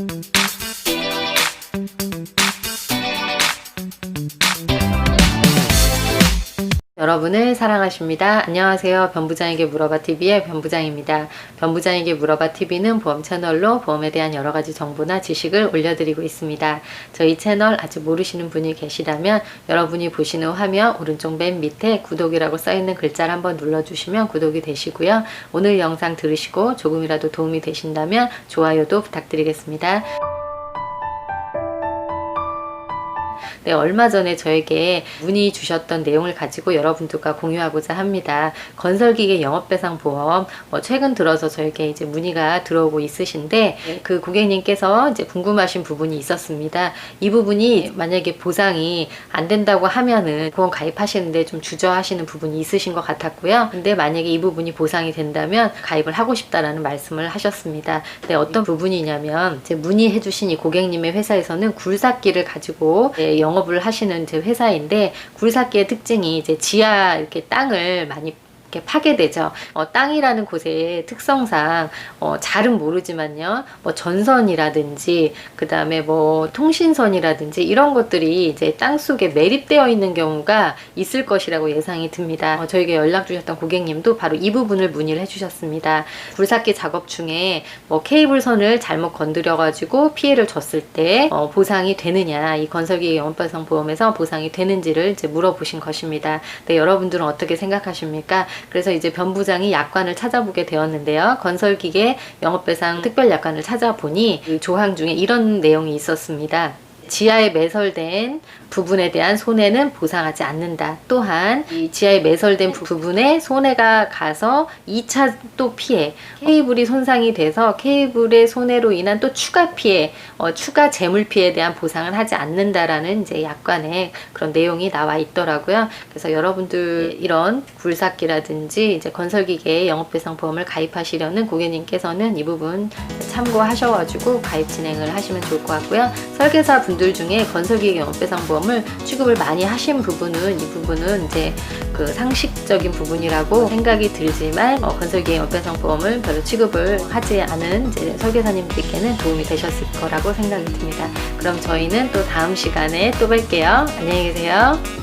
Thank you. 여러분을 사랑하십니다. 안녕하세요. 변부장에게 물어봐 TV의 변부장입니다. 변부장에게 물어봐 TV는 보험 채널로 보험에 대한 여러 가지 정보나 지식을 올려드리고 있습니다. 저희 채널 아직 모르시는 분이 계시다면 여러분이 보시는 화면 오른쪽 맨 밑에 구독이라고 써있는 글자를 한번 눌러주시면 구독이 되시고요. 오늘 영상 들으시고 조금이라도 도움이 되신다면 좋아요도 부탁드리겠습니다. 네, 얼마 전에 저에게 문의 주셨던 내용을 가지고 여러분들과 공유하고자 합니다. 건설기계 영업배상 보험, 뭐 최근 들어서 저에게 이제 문의가 들어오고 있으신데 그 고객님께서 이제 궁금하신 부분이 있었습니다. 이 부분이 만약에 보상이 안 된다고 하면은 보험 가입하시는데 좀 주저하시는 부분이 있으신 것 같았고요. 근데 만약에 이 부분이 보상이 된다면 가입을 하고 싶다라는 말씀을 하셨습니다. 근데 어떤 부분이냐면 이제 문의해 주신 이 고객님의 회사에서는 굴삭기를 가지고 영업을 하시는 이제 회사인데 굴삭기의 특징이 이제 지하 이렇게 땅을 많이 이렇게 파괴되죠. 어, 땅이라는 곳의 특성상 어, 잘은 모르지만요. 뭐 전선이라든지 그 다음에 뭐 통신선이라든지 이런 것들이 이제 땅 속에 매립되어 있는 경우가 있을 것이라고 예상이 듭니다. 어, 저에게 연락 주셨던 고객님도 바로 이 부분을 문의를 해주셨습니다. 굴삭기 작업 중에 뭐 케이블선을 잘못 건드려 가지고 피해를 줬을 때 어, 보상이 되느냐 이 건설기 영업발상 보험에서 보상이 되는지를 이제 물어보신 것입니다. 네, 여러분들은 어떻게 생각하십니까? 그래서 이제 변부장이 약관을 찾아보게 되었는데요. 건설기계 영업배상 특별약관을 찾아보니 그 조항 중에 이런 내용이 있었습니다. 지하에 매설된 부분에 대한 손해는 보상하지 않는다. 또한 이 지하에 매설된 부- 부분에 손해가 가서 2차 또 피해, 케이블이 손상이 돼서 케이블의 손해로 인한 또 추가 피해, 어, 추가 재물 피해에 대한 보상을 하지 않는다라는 이제 약관에 그런 내용이 나와 있더라고요. 그래서 여러분들 이런 굴삭기라든지 이제 건설기계 영업배상 보험을 가입하시려는 고객님께서는 이 부분 참고하셔가지고 가입 진행을 하시면 좋을 것 같고요. 설계사 분들 중에 건설기계 영업배상 보험을 취급을 많이 하신 부분은 이 부분은 이제 그 상식적인 부분이라고 생각이 들지만 어, 건설기계 영업배상 보험을 별로 취급을 하지 않은 이제 설계사님들께는 도움이 되셨을 거라고 생각이 듭니다. 그럼 저희는 또 다음 시간에 또 뵐게요. 안녕히 계세요.